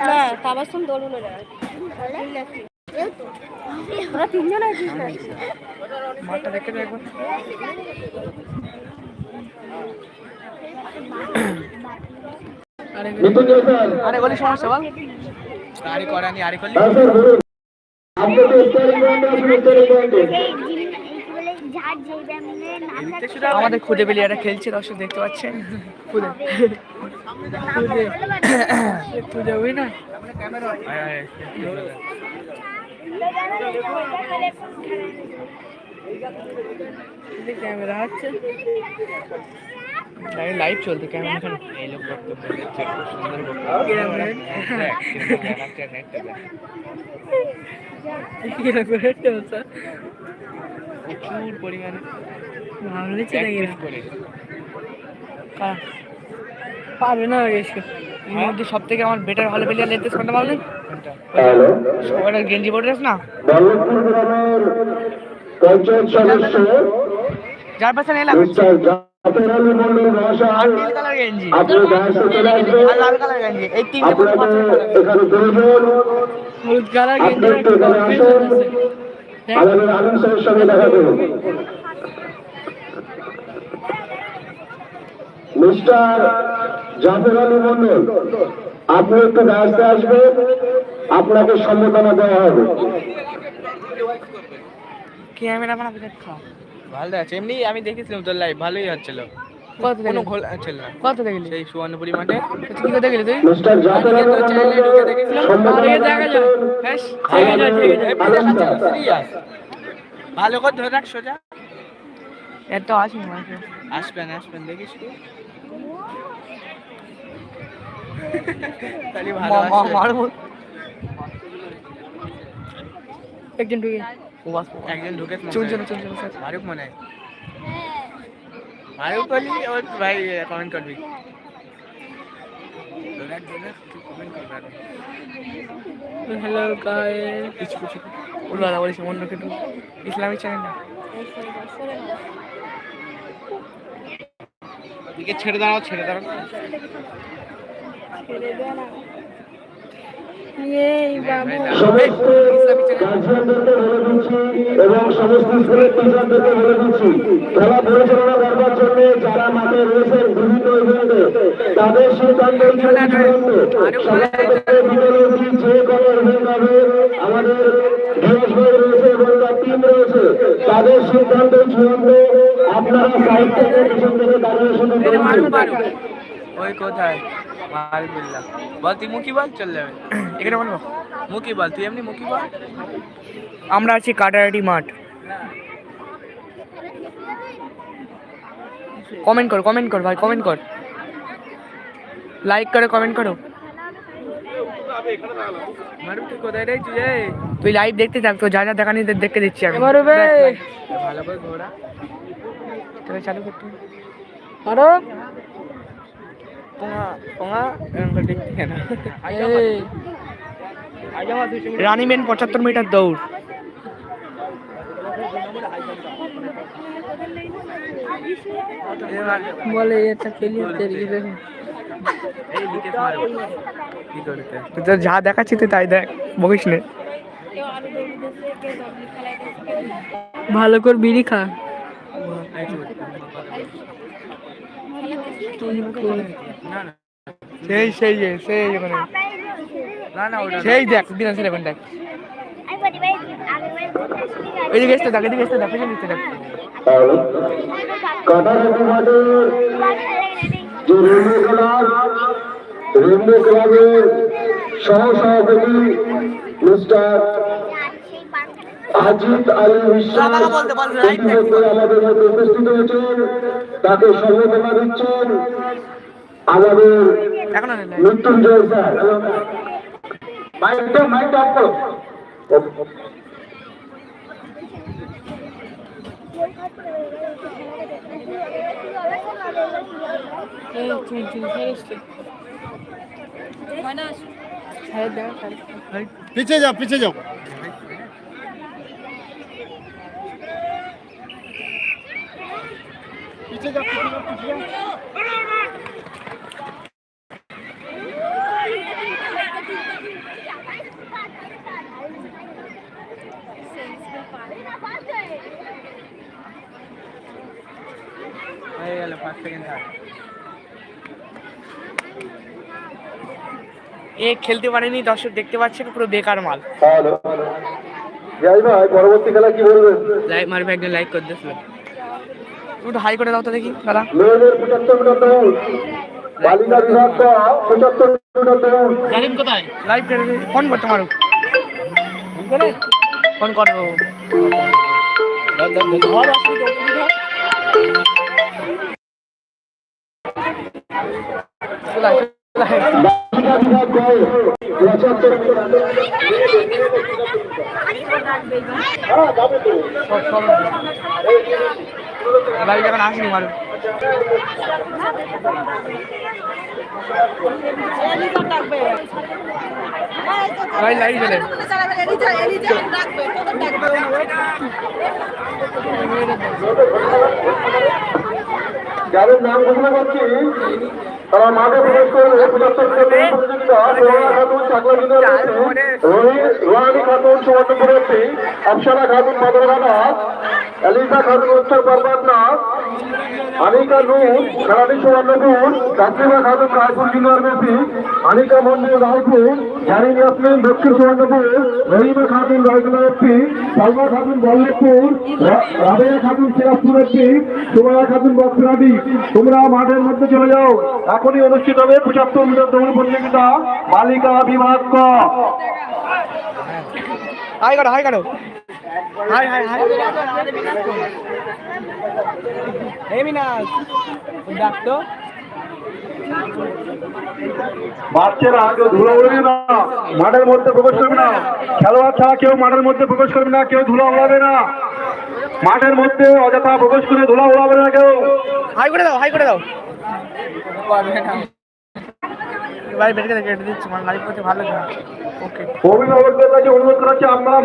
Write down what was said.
না তাবাসুম দৌড়ুলো ওরা তিনজন আছিস না মাঠটা দেখে তো একবার। নিতিন জয়সাল আরে বলি সমস্যা বল। আরে করানি আরে করলি। আমাদের খুদে বেলিয়াটা খেলছে দর্শক দেখতে পাচ্ছেন। খুদে। খুদে। যাবি না ক্যামেরা হচ্ছে লাইভ চলছে ক্যামেরা এখন এই লোক বক্তব্য দিচ্ছে সুন্দর বক্তব্য প্রচুর পরিমাণে। ভাবলে চলে গেল পারবে না এসে এর মধ্যে সব থেকে আমার বেটার হলে বেলিয়া লেনতে কোনটা? কোনটা? গেঞ্জি পরে না? যার পাশে এলাম মিস্টার জাফর আলী মন্ডল মহাশয়। নীল কালার গেঞ্জি। আমাদের আলম সাহেবের সঙ্গে দেখা করুন। মিস্টার জাফর আলী মন্ডল আপনি একটু রাস্তে আসবেন আপনাকে সম্বোধনা দেওয়া হবে। ক্যামেরা মানে আপনি দেখা ভালো আছে এমনি আমি দেখেছিলাম তোর লাইভ ভালোই হচ্ছিল। কত সেই সুবর্ণপুরি মাঠে। তুই? তুই দেখা যায় হ্যাঁ। ভালো করে ধরে রাখ সোজা। এত না আসবেন আসবেন দেখিস তাহলে ভালো মারবো। একজন ঢুকে। একজন ঢুকে চলছে না চলছে না স্যার মারুক মনে হয়। মারুক বলি ওর ভাই কমেন্ট করবি। হ্যালো গাইস কিছু কিছু। উল্লালা বলিস অন্য কিছু ইসলামিক চ্যানেল না? দিকে ছেড়ে দাঁড়াও ছেড়ে দাঁড়াও। সমস্ত গার্জিয়ানদেরকে বলে দিচ্ছি এবং সমস্ত স্কুলের টিচারদেরকে বলে দিচ্ছি খেলা পরিচালনা করবার জন্য যারা মাঠে রয়েছেন বিভিন্ন ইভেন্টে তাদের সিদ্ধান্ত সকাল থেকে অবধি যে কোনো ইভেন্ট হবে আমাদের ধীরজ ভাই রয়েছে এবং তার টিম রয়েছে তাদের সিদ্ধান্ত চূড়ান্ত আপনারা সাইড থেকে পিছন থেকে দাঁড়িয়ে শুধু। ওই কোথায়? মারবিল্লা বল তুই মুখি বল চল যাবে। এখানে বলব। মুখি বল তুই এমনি মুখি বল। আমরা আছি কাটারাটি মাঠ। কমেন্ট কর কমেন্ট কর ভাই কমেন্ট কর। লাইক করো কমেন্ট করো। তুই রে তুই এই? লাইভ দেখতে থাক তো যা যা দেখানি দেখতে দিচ্ছি আমি। ভালো করে ঘোরা। চালু করতে। রানিমেন পঁচাত্তর মিটার দৌড়। বলে এটা যা দেখাচ্ছি তুই তাই দেখ বকিস নে। ভালো করে বিড়ি খা। সেই সেই সেই ওখানে সেই দেখ বিধান সেভেন দেখ আমি বলি ভাই আগের বার এদিকে দেখ। এদিকে এসে দেখ দেখ ক্লাবের সহ সভাপতি আজিত আলী বিশ্বাস আমাদের মধ্যে উপস্থিত হয়েছেন। তাকে সম্বোধনা দিচ্ছেন আমাদের মৃত্যুঞ্জয় স্যার। পিছিয়ে যাও পিছিয়ে যাও। হয়ে গেল পাঁচ সেকেন্ড এ খেলতে পারেনি দর্শক দেখতে পাচ্ছেন পুরো বেকার মাল। হ্যাঁ, হ্যাঁ, হ্যাঁ। যাই ভাই পরবর্তী খেলা কি বলবেন? লাইক মারবে একজন লাইক করে দিয়েছিলাম একটু হাই করে দাও তো দেখি দাদা। লাইভ ফোন করতে ফোন সব সব। লাইভ এখন আসেনি মারো লাইভ লাইভ চলে যাদের নাম ঘোষণা করছি তারা মাঠে প্রবেশ করবে পঁচাত্তর প্রতিযোগিতা সোহানা খাতুন চাকলা বিনয় রোহানি খাতুন সুবর্ণপুর একটি আফসানা খাতুন মাদরঘাটা এলিসা খাতুন উত্তর পারপাটনা আনিকা নূর খারাটি সুবর্ণপুর তাসলিমা খাতুন রায়পুর জুনিয়র মেসি। আনিকা মন্দির রায়পুর জারিন ইয়াসমিন দক্ষিণ সুবর্ণপুর রহিমা খাতুন রায়গুলা একটি। সালমা খাতুন বল্লভপুর। রা- রাবেয়া খাতুন সিরাজপুর একটি। সুমায়া খাতুন বক্সরাটি তোমরা মাঠের মধ্যে চলে যাও। এখনই অনুষ্ঠিত হবে পঁচাত্তর মিটার দৌড় প্রতিযোগিতা। বালিকা বিভাগ হাই করো হাই হাই হাই এই মিনাস ডাক তো বাচ্চারা কেউ ধুলো উড়বে না। মাঠের মধ্যে প্রবেশ করবে না। খেলোয়াড় ছাড়া কেউ মাঠের মধ্যে প্রবেশ করবে না কেউ ধুলো উড়াবে না। মাঠের মধ্যে অযথা প্রবেশ করে ধুলো উড়াবে না কেউ। হাই করে দাও হাই করে দাও। পারবে না এবার বেটে কেটে দিচ্ছি মানে লাইভ করতে ভালো ওকে অভিভাবকদের কাছে অনুরোধ করা হচ্ছে আপনারা